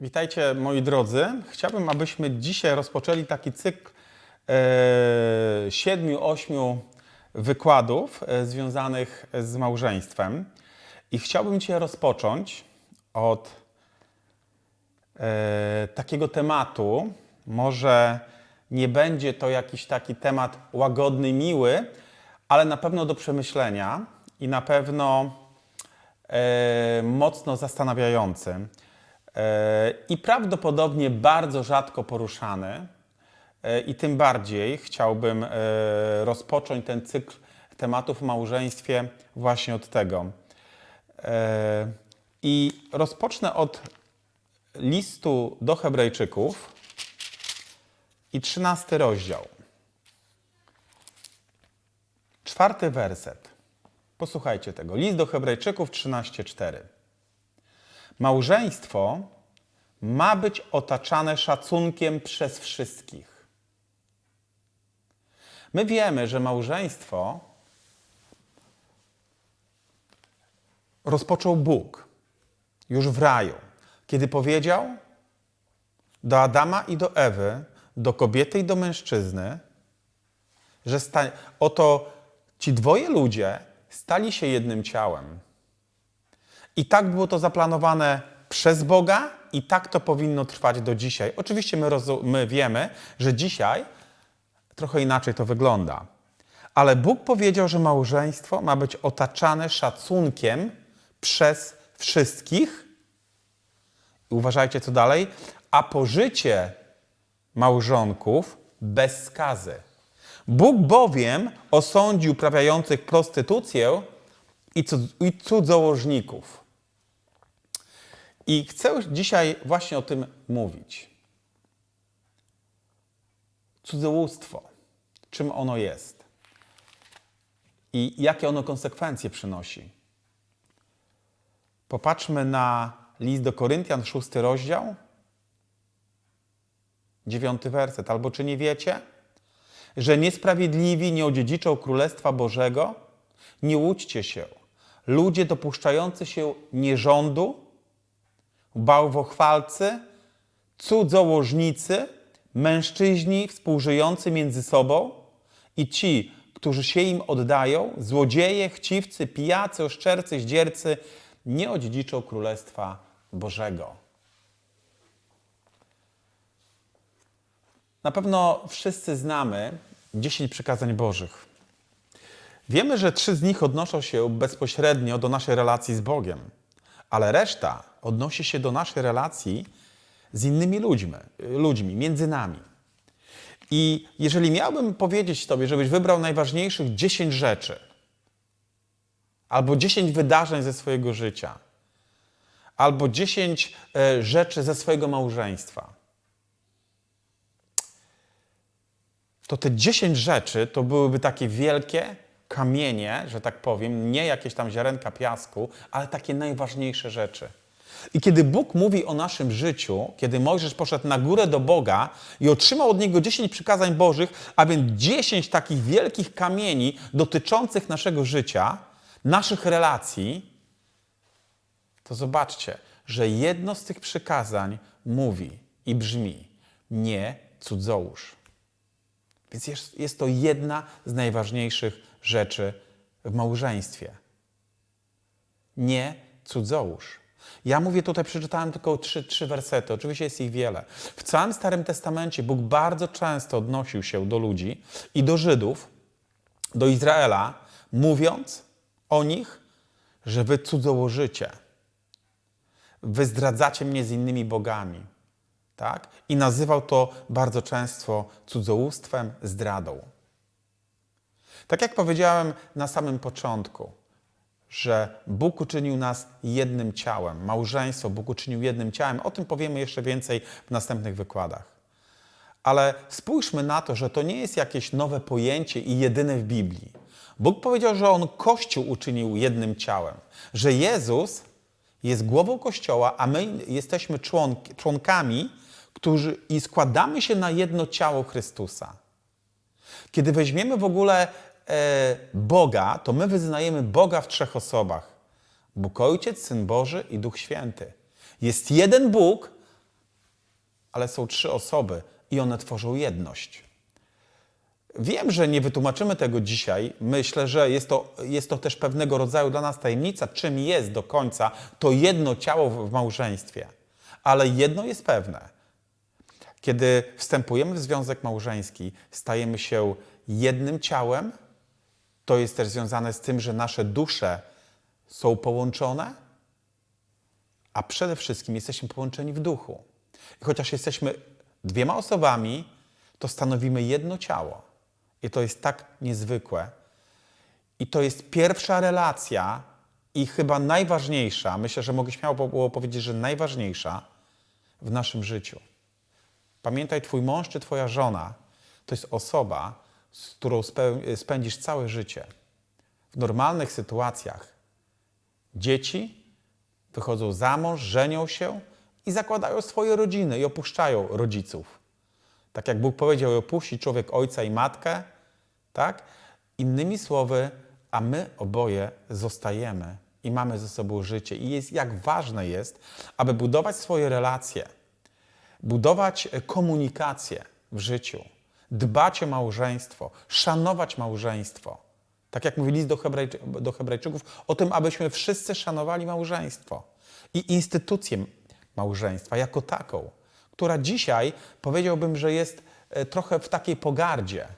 Witajcie moi drodzy. Chciałbym, abyśmy dzisiaj rozpoczęli taki cykl e, siedmiu, ośmiu wykładów e, związanych z małżeństwem. I chciałbym dzisiaj rozpocząć od e, takiego tematu. Może nie będzie to jakiś taki temat łagodny, miły, ale na pewno do przemyślenia i na pewno mocno zastanawiający i prawdopodobnie bardzo rzadko poruszany. E, I tym bardziej chciałbym e, rozpocząć ten cykl tematów w małżeństwie właśnie od tego. E, I rozpocznę od listu do Hebrajczyków i trzynasty rozdział. Czwarty werset. Posłuchajcie tego. List do Hebrajczyków 13:4. Małżeństwo ma być otaczane szacunkiem przez wszystkich. My wiemy, że małżeństwo rozpoczął Bóg już w raju, kiedy powiedział do Adama i do Ewy, do kobiety i do mężczyzny, że oto ci dwoje ludzie stali się jednym ciałem. I tak było to zaplanowane przez Boga i tak to powinno trwać do dzisiaj. Oczywiście my, my wiemy, że dzisiaj trochę inaczej to wygląda. Ale Bóg powiedział, że małżeństwo ma być otaczane szacunkiem przez wszystkich. I uważajcie, co dalej. A pożycie małżonków bez skazy. Bóg bowiem osądził uprawiających prostytucję i cud- i cudzołożników. I chcę dzisiaj właśnie o tym mówić. Cudzołóstwo. Czym ono jest? I jakie ono konsekwencje przynosi? Popatrzmy na list do Koryntian, szósty rozdział, dziewiąty werset. Albo czy nie wiecie, że niesprawiedliwi nie odziedziczą Królestwa Bożego? Nie łudźcie się. Ludzie dopuszczający się nierządu, bałwochwalcy, cudzołożnicy, mężczyźni współżyjący między sobą i ci, którzy się im oddają, złodzieje, chciwcy, pijacy, oszczercy, zdziercy, nie odziedziczą Królestwa Bożego. Na pewno wszyscy znamy 10 przykazań Bożych. Wiemy, że trzy z nich odnoszą się bezpośrednio do naszej relacji z Bogiem, ale reszta odnosi się do naszej relacji z innymi ludźmi, ludźmi między nami. I jeżeli miałbym powiedzieć Tobie, żebyś wybrał najważniejszych 10 rzeczy, albo 10 wydarzeń ze swojego życia, albo 10 e, rzeczy ze swojego małżeństwa, to te 10 rzeczy to byłyby takie wielkie kamienie, że tak powiem, nie jakieś tam ziarenka piasku, ale takie najważniejsze rzeczy. I kiedy Bóg mówi o naszym życiu, kiedy Mojżesz poszedł na górę do Boga i otrzymał od Niego 10 przykazań Bożych, a więc 10 takich wielkich kamieni dotyczących naszego życia, naszych relacji, to zobaczcie, że jedno z tych przykazań mówi i brzmi: nie cudzołóż. Więc jest, jest to jedna z najważniejszych rzeczy w małżeństwie. Nie cudzołóż. Ja mówię tutaj, przeczytałem tylko trzy, trzy wersety, oczywiście jest ich wiele. W całym Starym Testamencie Bóg bardzo często odnosił się do ludzi i do Żydów, do Izraela, mówiąc o nich, że wy cudzołożycie. Wy zdradzacie mnie z innymi bogami. Tak? I nazywał to bardzo często cudzołóstwem, zdradą. Tak jak powiedziałem na samym początku, że Bóg uczynił nas jednym ciałem, małżeństwo Bóg uczynił jednym ciałem, o tym powiemy jeszcze więcej w następnych wykładach. Ale spójrzmy na to, że to nie jest jakieś nowe pojęcie i jedyne w Biblii. Bóg powiedział, że On Kościół uczynił jednym ciałem, że Jezus jest głową Kościoła, a my jesteśmy członk, członkami, którzy i składamy się na jedno ciało Chrystusa. Kiedy weźmiemy w ogóle Boga, to my wyznajemy Boga w trzech osobach. Bóg Ojciec, Syn Boży i Duch Święty. Jest jeden Bóg, ale są trzy osoby i one tworzą jedność. Wiem, że nie wytłumaczymy tego dzisiaj. Myślę, że jest to, jest to też pewnego rodzaju dla nas tajemnica, czym jest do końca to jedno ciało w małżeństwie. Ale jedno jest pewne. Kiedy wstępujemy w związek małżeński, stajemy się jednym ciałem. To jest też związane z tym, że nasze dusze są połączone, a przede wszystkim jesteśmy połączeni w duchu. I chociaż jesteśmy dwiema osobami, to stanowimy jedno ciało. I to jest tak niezwykłe. I to jest pierwsza relacja i chyba najważniejsza, myślę, że mogę śmiało było powiedzieć, że najważniejsza w naszym życiu. Pamiętaj, twój mąż czy twoja żona to jest osoba, z którą spędzisz całe życie. W normalnych sytuacjach dzieci wychodzą za mąż, żenią się i zakładają swoje rodziny i opuszczają rodziców. Tak jak Bóg powiedział, opuści człowiek ojca i matkę, tak? Innymi słowy, a my oboje zostajemy i mamy ze sobą życie. I jest, jak ważne jest, aby budować swoje relacje, budować komunikację w życiu, dbać o małżeństwo, szanować małżeństwo. Tak jak mówi list do, Hebrajczy, do Hebrajczyków, o tym, abyśmy wszyscy szanowali małżeństwo i instytucję małżeństwa jako taką, która dzisiaj powiedziałbym, że jest e, trochę w takiej pogardzie.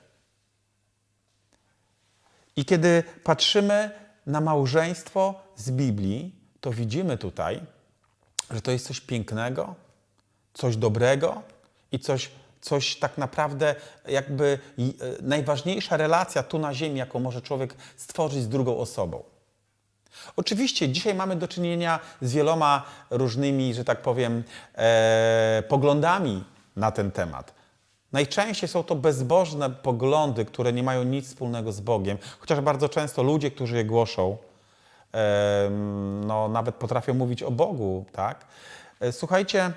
I kiedy patrzymy na małżeństwo z Biblii, to widzimy tutaj, że to jest coś pięknego, coś dobrego i coś, coś tak naprawdę jakby e, najważniejsza relacja tu na ziemi, jaką może człowiek stworzyć z drugą osobą. Oczywiście dzisiaj mamy do czynienia z wieloma różnymi, że tak powiem, e, poglądami na ten temat. Najczęściej są to bezbożne poglądy, które nie mają nic wspólnego z Bogiem, chociaż bardzo często ludzie, którzy je głoszą, em, no, nawet potrafią mówić o Bogu, tak? E, Słuchajcie,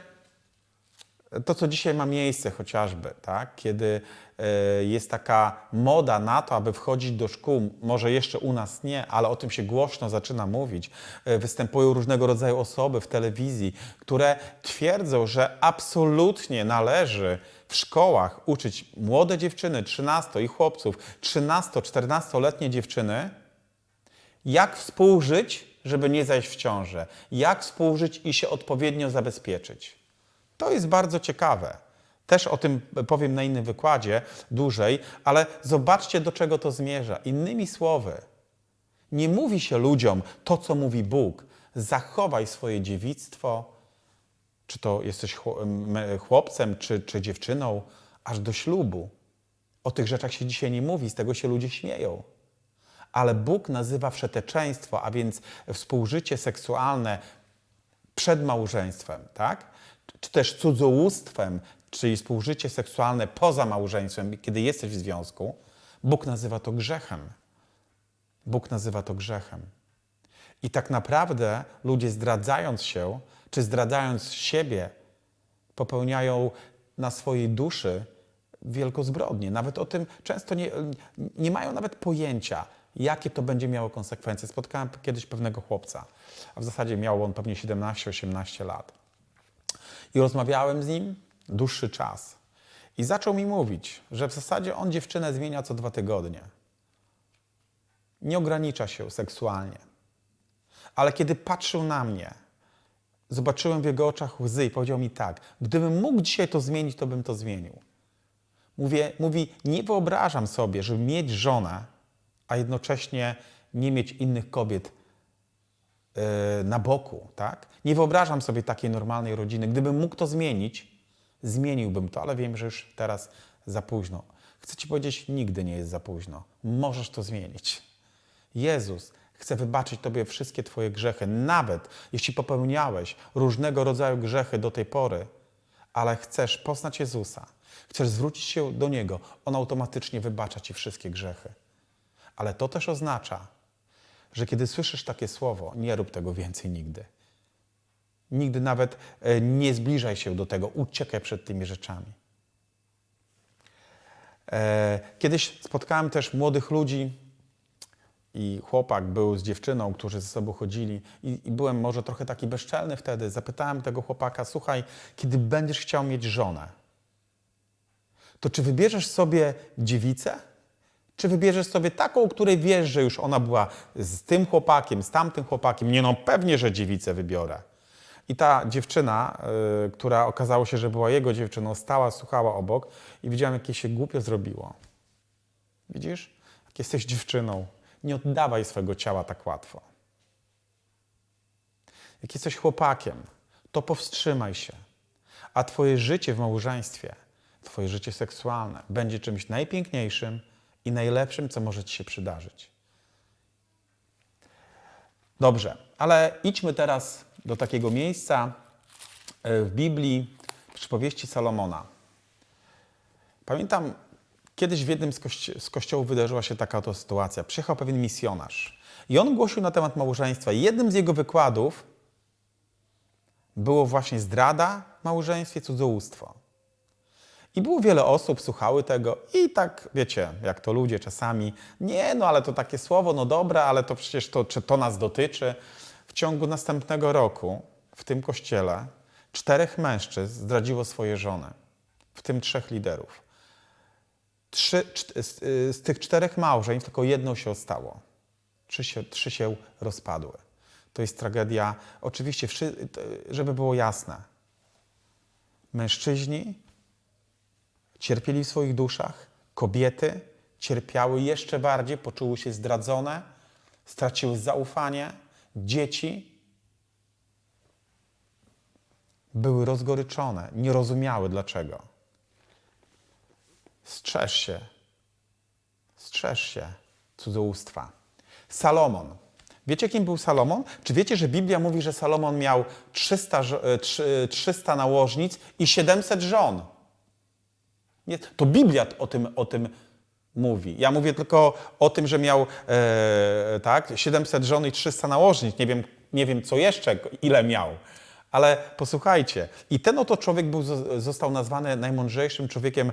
to, co dzisiaj ma miejsce chociażby, tak? kiedy e, jest taka moda na to, aby wchodzić do szkół, może jeszcze u nas nie, ale o tym się głośno zaczyna mówić. E, Występują różnego rodzaju osoby w telewizji, które twierdzą, że absolutnie należy w szkołach uczyć młode dziewczyny, 13 i chłopców, 13-14-letnie dziewczyny, jak współżyć, żeby nie zajść w ciążę, jak współżyć i się odpowiednio zabezpieczyć. To jest bardzo ciekawe. Też o tym powiem na innym wykładzie, dłużej, ale zobaczcie, do czego to zmierza. Innymi słowy, nie mówi się ludziom to, co mówi Bóg. Zachowaj swoje dziewictwo, czy to jesteś chłopcem, czy, czy dziewczyną, aż do ślubu. O tych rzeczach się dzisiaj nie mówi, z tego się ludzie śmieją. Ale Bóg nazywa wszeteczeństwo, a więc współżycie seksualne przed małżeństwem, tak? Czy też cudzołóstwem, czyli współżycie seksualne poza małżeństwem, kiedy jesteś w związku, Bóg nazywa to grzechem. Bóg nazywa to grzechem. I tak naprawdę ludzie zdradzając się, czy zdradzając siebie, popełniają na swojej duszy wielką zbrodnię. Nawet o tym często nie, nie mają nawet pojęcia, jakie to będzie miało konsekwencje. Spotkałem kiedyś pewnego chłopca, a w zasadzie miał on pewnie 17-18 lat. I rozmawiałem z nim dłuższy czas. I zaczął mi mówić, że w zasadzie on dziewczynę zmienia co dwa tygodnie. Nie ogranicza się seksualnie. Ale kiedy patrzył na mnie, zobaczyłem w jego oczach łzy i powiedział mi tak: Gdybym mógł dzisiaj to zmienić, to bym to zmienił. Mówię, mówi, nie wyobrażam sobie, żeby mieć żonę, a jednocześnie nie mieć innych kobiet na boku, tak? Nie wyobrażam sobie takiej normalnej rodziny. Gdybym mógł to zmienić, zmieniłbym to, ale wiem, że już teraz za późno. Chcę Ci powiedzieć, nigdy nie jest za późno. Możesz to zmienić. Jezus chce wybaczyć Tobie wszystkie Twoje grzechy, nawet jeśli popełniałeś różnego rodzaju grzechy do tej pory, ale chcesz poznać Jezusa, chcesz zwrócić się do Niego, On automatycznie wybacza Ci wszystkie grzechy. Ale to też oznacza, że kiedy słyszysz takie słowo, nie rób tego więcej nigdy. Nigdy nawet e, nie zbliżaj się do tego, uciekaj przed tymi rzeczami. E, Kiedyś spotkałem też młodych ludzi i chłopak był z dziewczyną, którzy ze sobą chodzili i, i byłem może trochę taki bezczelny wtedy. Zapytałem tego chłopaka, słuchaj, kiedy będziesz chciał mieć żonę, to czy wybierzesz sobie dziewicę? Czy wybierzesz sobie taką, której wiesz, że już ona była z tym chłopakiem, z tamtym chłopakiem? Nie no, pewnie, że dziewicę wybiorę. I ta dziewczyna, y, która okazało się, że była jego dziewczyną, stała, słuchała obok i widziałem, jakie się głupio zrobiło. Widzisz? Jak jesteś dziewczyną, nie oddawaj swojego ciała tak łatwo. Jak jesteś chłopakiem, to powstrzymaj się. A twoje życie w małżeństwie, twoje życie seksualne będzie czymś najpiękniejszym i najlepszym, co może ci się przydarzyć. Dobrze, ale idźmy teraz do takiego miejsca e, w Biblii, w przypowieści Salomona. Pamiętam, kiedyś w jednym z, kości- z kościołów wydarzyła się taka oto sytuacja. Przyjechał pewien misjonarz i on głosił na temat małżeństwa. Jednym z jego wykładów było właśnie zdrada małżeństwie, cudzołóstwo. I było wiele osób, słuchały tego i tak, wiecie, jak to ludzie czasami, nie, no ale to takie słowo, no dobra, ale to przecież to, czy to nas dotyczy. W ciągu następnego roku w tym kościele czterech mężczyzn zdradziło swoje żony, w tym trzech liderów. Trzy, z, z tych czterech małżeństw tylko jedno się ostało. Trzy się, trzy się rozpadły. To jest tragedia. Oczywiście, żeby było jasne, mężczyźni cierpieli w swoich duszach, kobiety cierpiały jeszcze bardziej, poczuły się zdradzone, straciły zaufanie, dzieci były rozgoryczone, nie rozumiały dlaczego. Strzeż się, strzeż się cudzołóstwa. Salomon. Wiecie, kim był Salomon? Czy wiecie, że Biblia mówi, że Salomon miał 300, żo- e, trzy- 300 nałożnic i 700 żon? Nie, to Biblia o tym, o tym mówi. Ja mówię tylko o tym, że miał e, tak, 700 żon i 300 nałożnic. Nie wiem, nie wiem, co jeszcze, ile miał. Ale posłuchajcie. I ten oto człowiek był, został nazwany najmądrzejszym człowiekiem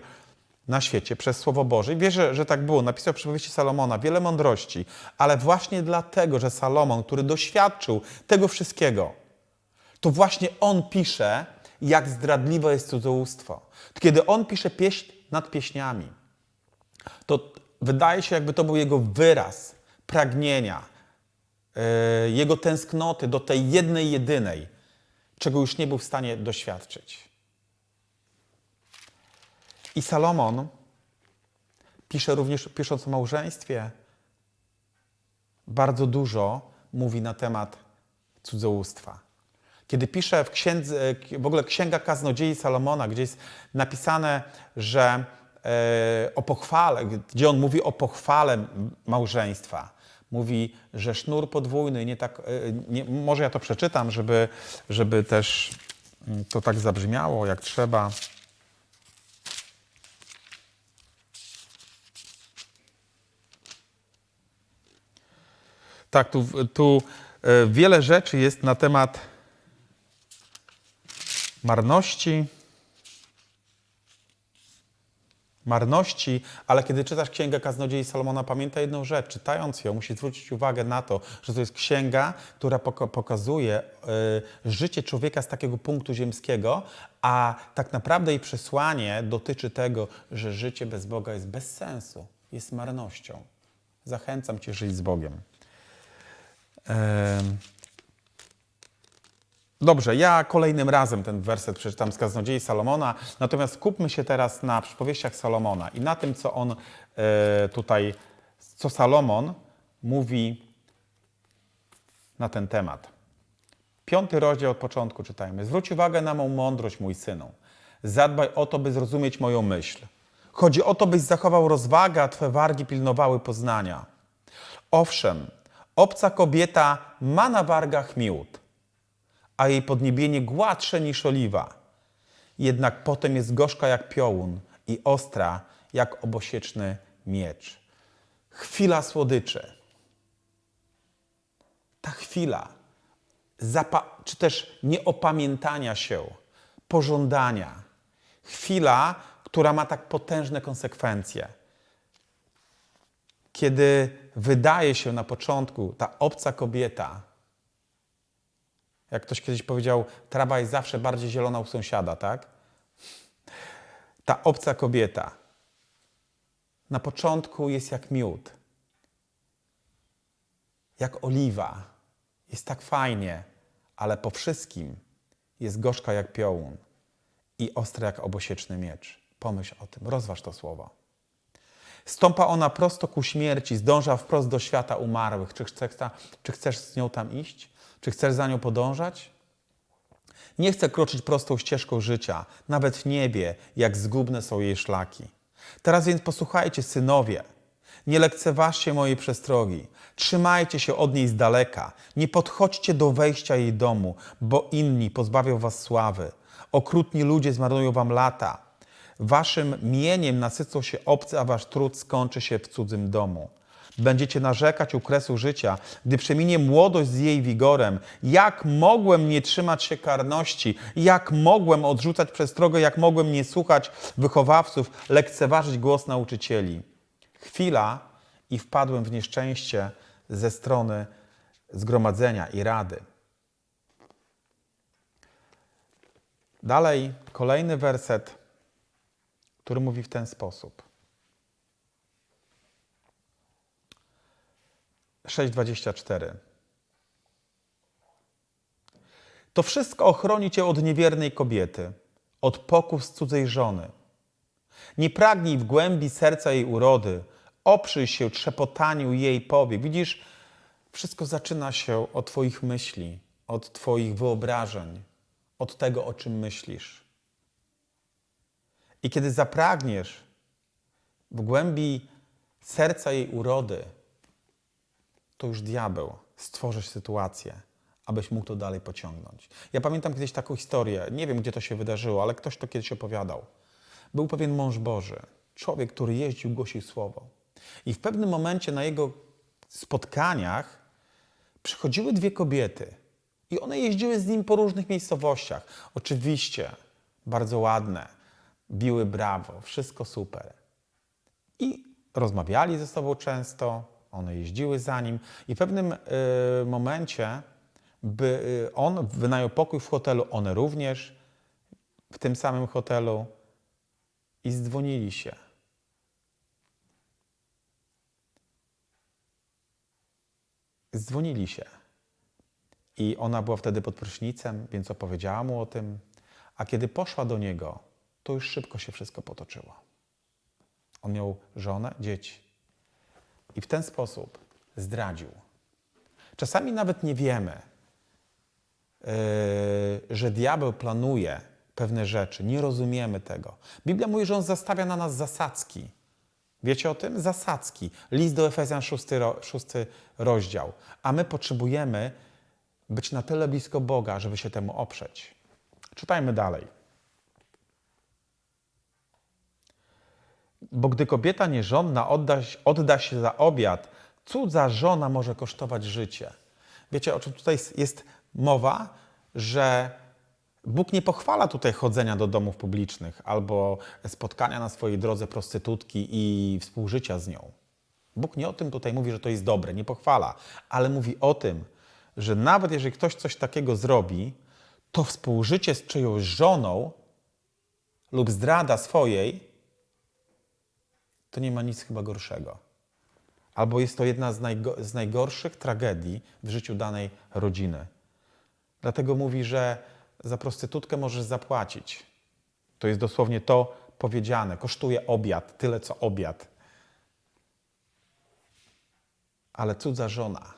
na świecie przez Słowo Boże. I wierzę, że tak było. Napisał w przypowieści Salomona wiele mądrości, ale właśnie dlatego, że Salomon, który doświadczył tego wszystkiego, to właśnie on pisze, jak zdradliwe jest cudzołóstwo. Kiedy on pisze pieśń nad pieśniami, to wydaje się, jakby to był jego wyraz pragnienia, e, jego tęsknoty do tej jednej, jedynej, czego już nie był w stanie doświadczyć. I Salomon pisze również, pisząc o małżeństwie, bardzo dużo mówi na temat cudzołóstwa. Kiedy pisze w księdze, w ogóle Księga Kaznodziei Salomona, gdzie jest napisane, że e, o pochwale, gdzie on mówi o pochwale małżeństwa, mówi, że sznur podwójny, nie tak, e, nie, może ja to przeczytam, żeby, żeby też mm, to tak zabrzmiało jak trzeba. Tak, tu, tu e, wiele rzeczy jest na temat marności. Marności, ale kiedy czytasz Księgę Kaznodziei Salomona, pamiętaj jedną rzecz. Czytając ją, musisz zwrócić uwagę na to, że to jest księga, która poka- pokazuje y, życie człowieka z takiego punktu ziemskiego, a tak naprawdę jej przesłanie dotyczy tego, że życie bez Boga jest bez sensu, jest marnością. Zachęcam cię żyć z Bogiem. Dobrze, ja kolejnym razem ten werset przeczytam z Kaznodziei Salomona, natomiast skupmy się teraz na przypowieściach Salomona i na tym, co on e, tutaj, co Salomon mówi na ten temat. Piąty rozdział od początku czytajmy. Zwróć uwagę na mą mądrość, mój synu. Zadbaj o to, by zrozumieć moją myśl. Chodzi o to, byś zachował rozwagę, a twe wargi pilnowały poznania. Owszem, obca kobieta ma na wargach miód, a jej podniebienie gładsze niż oliwa. Jednak potem jest gorzka jak piołun i ostra jak obosieczny miecz. Chwila słodyczy. Ta chwila, czy też nieopamiętania się, pożądania. Chwila, która ma tak potężne konsekwencje. kiedy wydaje się na początku ta obca kobieta, jak ktoś kiedyś powiedział, trawa jest zawsze bardziej zielona u sąsiada, tak? Ta obca kobieta na początku jest jak miód, jak oliwa. Jest tak fajnie, ale po wszystkim jest gorzka jak piołun i ostra jak obosieczny miecz. Pomyśl o tym, rozważ to słowo. Stąpa ona prosto ku śmierci, zdąża wprost do świata umarłych. Czy chcesz, czy chcesz z nią tam iść? Czy chcesz za nią podążać? Nie chce kroczyć prostą ścieżką życia, nawet w niebie, jak zgubne są jej szlaki. Teraz więc posłuchajcie, synowie. Nie lekceważcie mojej przestrogi. Trzymajcie się od niej z daleka. Nie podchodźcie do wejścia jej domu, bo inni pozbawią was sławy. Okrutni ludzie zmarnują wam lata. Waszym mieniem nasycą się obcy, a wasz trud skończy się w cudzym domu. Będziecie narzekać u kresu życia, gdy przeminie młodość z jej wigorem. Jak mogłem nie trzymać się karności? Jak mogłem odrzucać przestrogę? Jak mogłem nie słuchać wychowawców, lekceważyć głos nauczycieli? Chwila i wpadłem w nieszczęście ze strony zgromadzenia i rady. Dalej, kolejny werset, który mówi w ten sposób. 6:24. To wszystko ochroni cię od niewiernej kobiety, od pokus cudzej żony. Nie pragnij w głębi serca jej urody, oprzyj się trzepotaniu jej powiek. Widzisz, wszystko zaczyna się od Twoich myśli, od Twoich wyobrażeń, od tego, o czym myślisz. I kiedy zapragniesz w głębi serca jej urody, to już diabeł stworzy sytuację, abyś mógł to dalej pociągnąć. Ja pamiętam kiedyś taką historię, nie wiem gdzie to się wydarzyło, ale ktoś to kiedyś opowiadał. Był pewien mąż Boży, człowiek, który jeździł, głosił słowo. I w pewnym momencie na jego spotkaniach przychodziły dwie kobiety i one jeździły z nim po różnych miejscowościach. Oczywiście bardzo ładne, biły brawo, wszystko super. I rozmawiali ze sobą często, one jeździły za nim i w pewnym y, momencie by, y, on wynajął pokój w hotelu, one również w tym samym hotelu i zdzwonili się. Zdzwonili się. I ona była wtedy pod prysznicem, więc opowiedziała mu o tym. A kiedy poszła do niego, to już szybko się wszystko potoczyło. On miał żonę, dzieci. I w ten sposób zdradził. Czasami nawet nie wiemy, yy, że diabeł planuje pewne rzeczy, nie rozumiemy tego. Biblia mówi, że on zastawia na nas zasadzki. Wiecie o tym? Zasadzki. List do Efezjan, szósty, ro, szósty rozdział. A my potrzebujemy być na tyle blisko Boga, żeby się temu oprzeć. Czytajmy dalej. Bo gdy kobieta nierządna odda, odda się za obiad, cudza żona może kosztować życie. Wiecie, o czym tutaj jest mowa? Że Bóg nie pochwala tutaj chodzenia do domów publicznych albo spotkania na swojej drodze prostytutki i współżycia z nią. Bóg nie o tym tutaj mówi, że to jest dobre, nie pochwala, ale mówi o tym, że nawet jeżeli ktoś coś takiego zrobi, to współżycie z czyjąś żoną lub zdrada swojej, to nie ma nic chyba gorszego. Albo jest to jedna z, najgo z najgorszych tragedii w życiu danej rodziny. Dlatego mówi, że za prostytutkę możesz zapłacić. To jest dosłownie to powiedziane. Kosztuje obiad, tyle co obiad. Ale cudza żona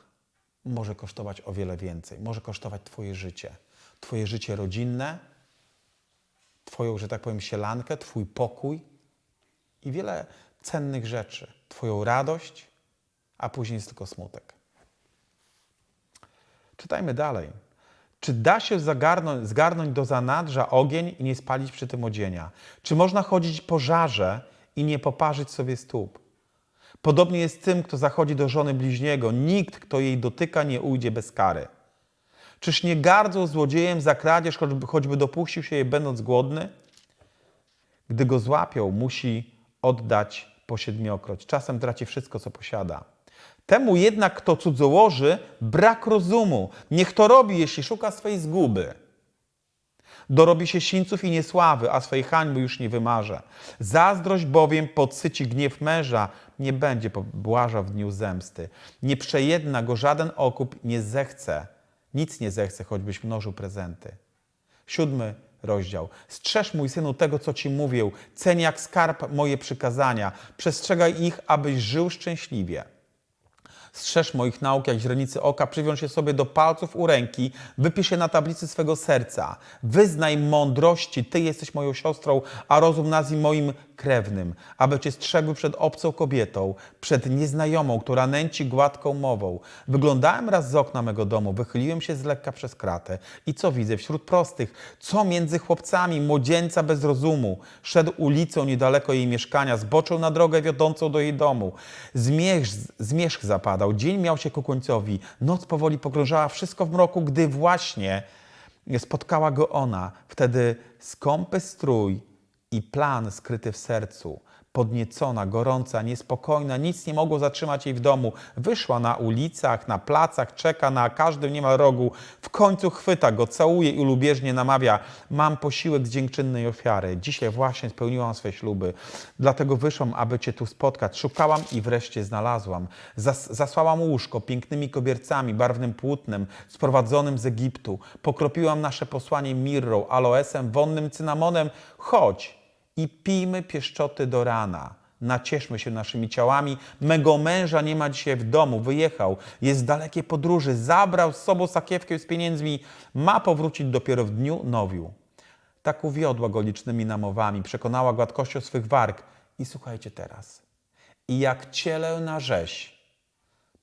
może kosztować o wiele więcej. Może kosztować Twoje życie. Twoje życie rodzinne, Twoją, że tak powiem, sielankę, Twój pokój i wiele cennych rzeczy. Twoją radość, a później jest tylko smutek. Czytajmy dalej. Czy da się zagarnąć, zgarnąć do zanadrza ogień i nie spalić przy tym odzienia? Czy można chodzić po żarze i nie poparzyć sobie stóp? Podobnie jest tym, kto zachodzi do żony bliźniego. Nikt, kto jej dotyka, nie ujdzie bez kary. Czyż nie gardzą złodziejem za kradzież, choćby, choćby dopuścił się jej będąc głodny? Gdy go złapią, musi oddać po siedmiokroć. Czasem traci wszystko, co posiada. Temu jednak, kto cudzołoży, brak rozumu. Niech to robi, jeśli szuka swej zguby. Dorobi się sińców i niesławy, a swej hańby już nie wymarze. Zazdrość bowiem podsyci gniew męża, nie będzie pobłaża w dniu zemsty. Nie przejedna go żaden okup nie zechce, nic nie zechce, choćbyś mnożył prezenty. Siódmy rozdział. Strzeż, mój synu, tego, co ci mówię. Ceń jak skarb moje przykazania. Przestrzegaj ich, abyś żył szczęśliwie. Strzeż moich nauk jak źrenicy oka, przywiąż się sobie do palców u ręki, wypisz je na tablicy swego serca. Wyznaj mądrości, Ty jesteś moją siostrą, a rozum nazwij moim krewnym, aby Cię strzegł przed obcą kobietą, przed nieznajomą, która nęci gładką mową. Wyglądałem raz z okna mego domu, wychyliłem się z lekka przez kratę i co widzę wśród prostych? Co między chłopcami, młodzieńca bez rozumu? Szedł ulicą niedaleko jej mieszkania, zboczył na drogę wiodącą do jej domu. Zmierzch, zmierzch dzień miał się ku końcowi, noc powoli pogrążała wszystko w mroku, gdy właśnie spotkała go ona. Wtedy skąpy strój i plan skryty w sercu. Podniecona, gorąca, niespokojna, nic nie mogło zatrzymać jej w domu. Wyszła na ulicach, na placach, czeka na każdym niemal rogu. W końcu chwyta go, całuje i lubieżnie namawia. Mam posiłek z dziękczynnej ofiary. Dzisiaj właśnie spełniłam swe śluby. Dlatego wyszłam, aby Cię tu spotkać. Szukałam i wreszcie znalazłam. Zas zasłałam łóżko pięknymi kobiercami, barwnym płótnem, sprowadzonym z Egiptu. Pokropiłam nasze posłanie mirrą, aloesem, wonnym cynamonem. Chodź, i pijmy pieszczoty do rana. Nacieszmy się naszymi ciałami. Mego męża nie ma dzisiaj w domu, wyjechał, jest w dalekiej podróży, zabrał z sobą sakiewkę z pieniędzmi, ma powrócić dopiero w dniu nowiu. Tak uwiodła go licznymi namowami, przekonała gładkością swych warg. I słuchajcie teraz. I jak cielę na rzeź,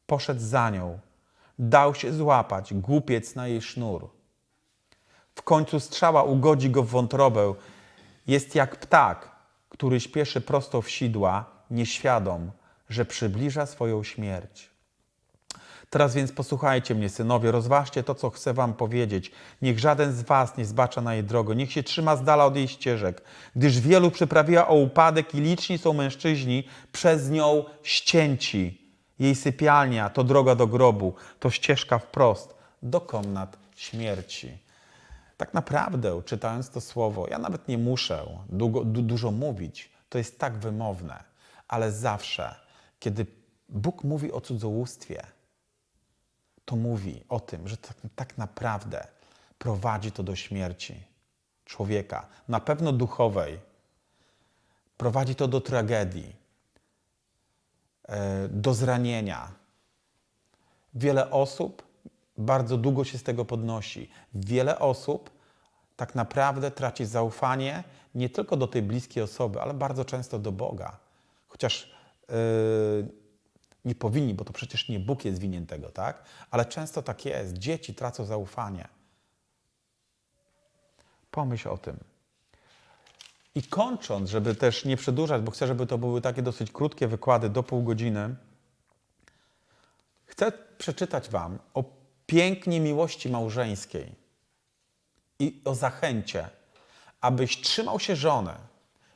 poszedł za nią, dał się złapać, głupiec na jej sznur. W końcu strzała ugodzi go w wątrobę. Jest jak ptak, który śpieszy prosto w sidła, nieświadom, że przybliża swoją śmierć. Teraz więc posłuchajcie mnie, synowie, rozważcie to, co chcę wam powiedzieć. Niech żaden z was nie zbacza na jej drogę, niech się trzyma z dala od jej ścieżek, gdyż wielu przyprawiła o upadek i liczni są mężczyźni przez nią ścięci. Jej sypialnia to droga do grobu, to ścieżka wprost do komnat śmierci. Tak naprawdę, czytając to słowo, ja nawet nie muszę długo, du, dużo mówić. To jest tak wymowne, ale zawsze, kiedy Bóg mówi o cudzołóstwie, to mówi o tym, że tak, tak naprawdę prowadzi to do śmierci człowieka, na pewno duchowej. Prowadzi to do tragedii, e, do zranienia. Wiele osób bardzo długo się z tego podnosi. Wiele osób tak naprawdę traci zaufanie nie tylko do tej bliskiej osoby, ale bardzo często do Boga. Chociaż yy, nie powinni, bo to przecież nie Bóg jest winien tego, tak? Ale często tak jest. Dzieci tracą zaufanie. Pomyśl o tym. I kończąc, żeby też nie przedłużać, bo chcę, żeby to były takie dosyć krótkie wykłady do pół godziny, chcę przeczytać Wam o pięknie miłości małżeńskiej i o zachęcie, abyś trzymał się żony,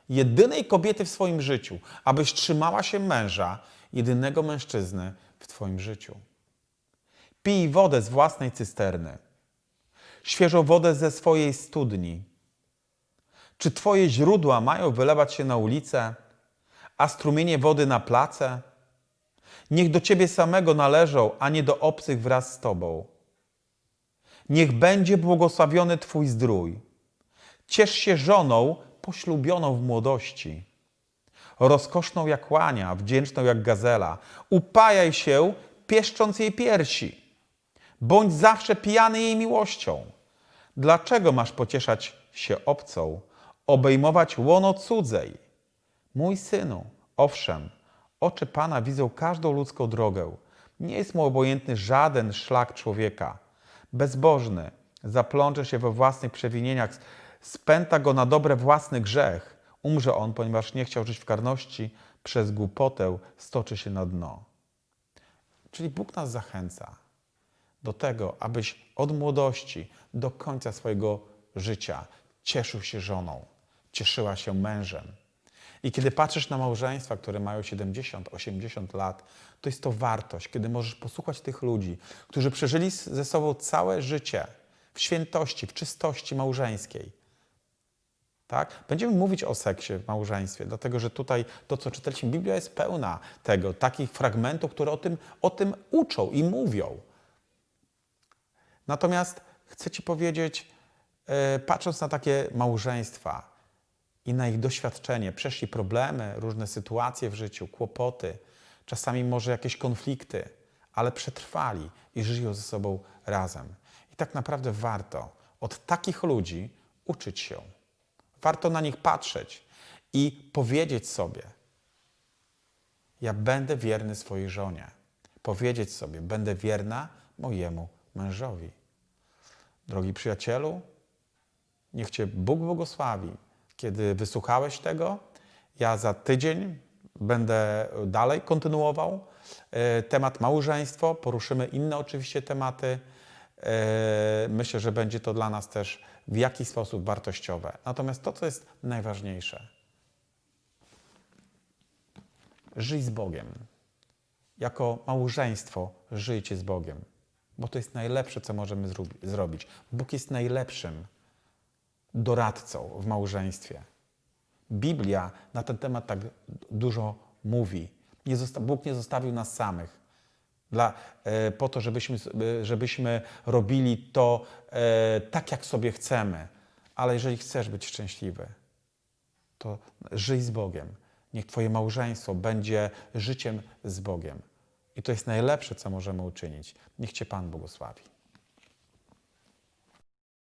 jedynej kobiety w swoim życiu, abyś trzymała się męża, jedynego mężczyzny w Twoim życiu. Pij wodę z własnej cysterny, świeżą wodę ze swojej studni. Czy Twoje źródła mają wylewać się na ulicę, a strumienie wody na place? Niech do Ciebie samego należą, a nie do obcych wraz z Tobą. Niech będzie błogosławiony Twój zdrój. Ciesz się żoną poślubioną w młodości. Rozkoszną jak łania, wdzięczną jak gazela. Upajaj się, pieszcząc jej piersi. Bądź zawsze pijany jej miłością. Dlaczego masz pocieszać się obcą, obejmować łono cudzej? Mój synu, owszem, oczy Pana widzą każdą ludzką drogę. Nie jest mu obojętny żaden szlak człowieka. Bezbożny zaplącze się we własnych przewinieniach, spęta go na dobre własny grzech. Umrze on, ponieważ nie chciał żyć w karności, przez głupotę stoczy się na dno. Czyli Bóg nas zachęca do tego, abyś od młodości do końca swojego życia cieszył się żoną, cieszyła się mężem. I kiedy patrzysz na małżeństwa, które mają 70, 80 lat, to jest to wartość, kiedy możesz posłuchać tych ludzi, którzy przeżyli ze sobą całe życie w świętości, w czystości małżeńskiej. Tak? Będziemy mówić o seksie w małżeństwie, dlatego że tutaj to, co czytaliśmy, Biblia jest pełna tego, takich fragmentów, które o tym, o tym uczą i mówią. Natomiast chcę Ci powiedzieć, e, patrząc na takie małżeństwa i na ich doświadczenie, przeszli problemy, różne sytuacje w życiu, kłopoty, czasami może jakieś konflikty, ale przetrwali i żyją ze sobą razem. I tak naprawdę warto od takich ludzi uczyć się. Warto na nich patrzeć i powiedzieć sobie: Ja będę wierny swojej żonie. Powiedzieć sobie: Będę wierna mojemu mężowi. Drogi przyjacielu, niech Cię Bóg błogosławi. Kiedy wysłuchałeś tego, ja za tydzień będę dalej kontynuował e, temat małżeństwo. Poruszymy inne oczywiście tematy. E, Myślę, że będzie to dla nas też w jakiś sposób wartościowe. Natomiast to, co jest najważniejsze, żyj z Bogiem. Jako małżeństwo żyjcie z Bogiem, bo to jest najlepsze, co możemy zrobić. Bóg jest najlepszym doradcą w małżeństwie. Biblia na ten temat tak dużo mówi. Nie Bóg nie zostawił nas samych dla, e, po to, żebyśmy, e, żebyśmy robili to e, tak, jak sobie chcemy. Ale jeżeli chcesz być szczęśliwy, to żyj z Bogiem. Niech Twoje małżeństwo będzie życiem z Bogiem. I to jest najlepsze, co możemy uczynić. Niech Cię Pan błogosławi.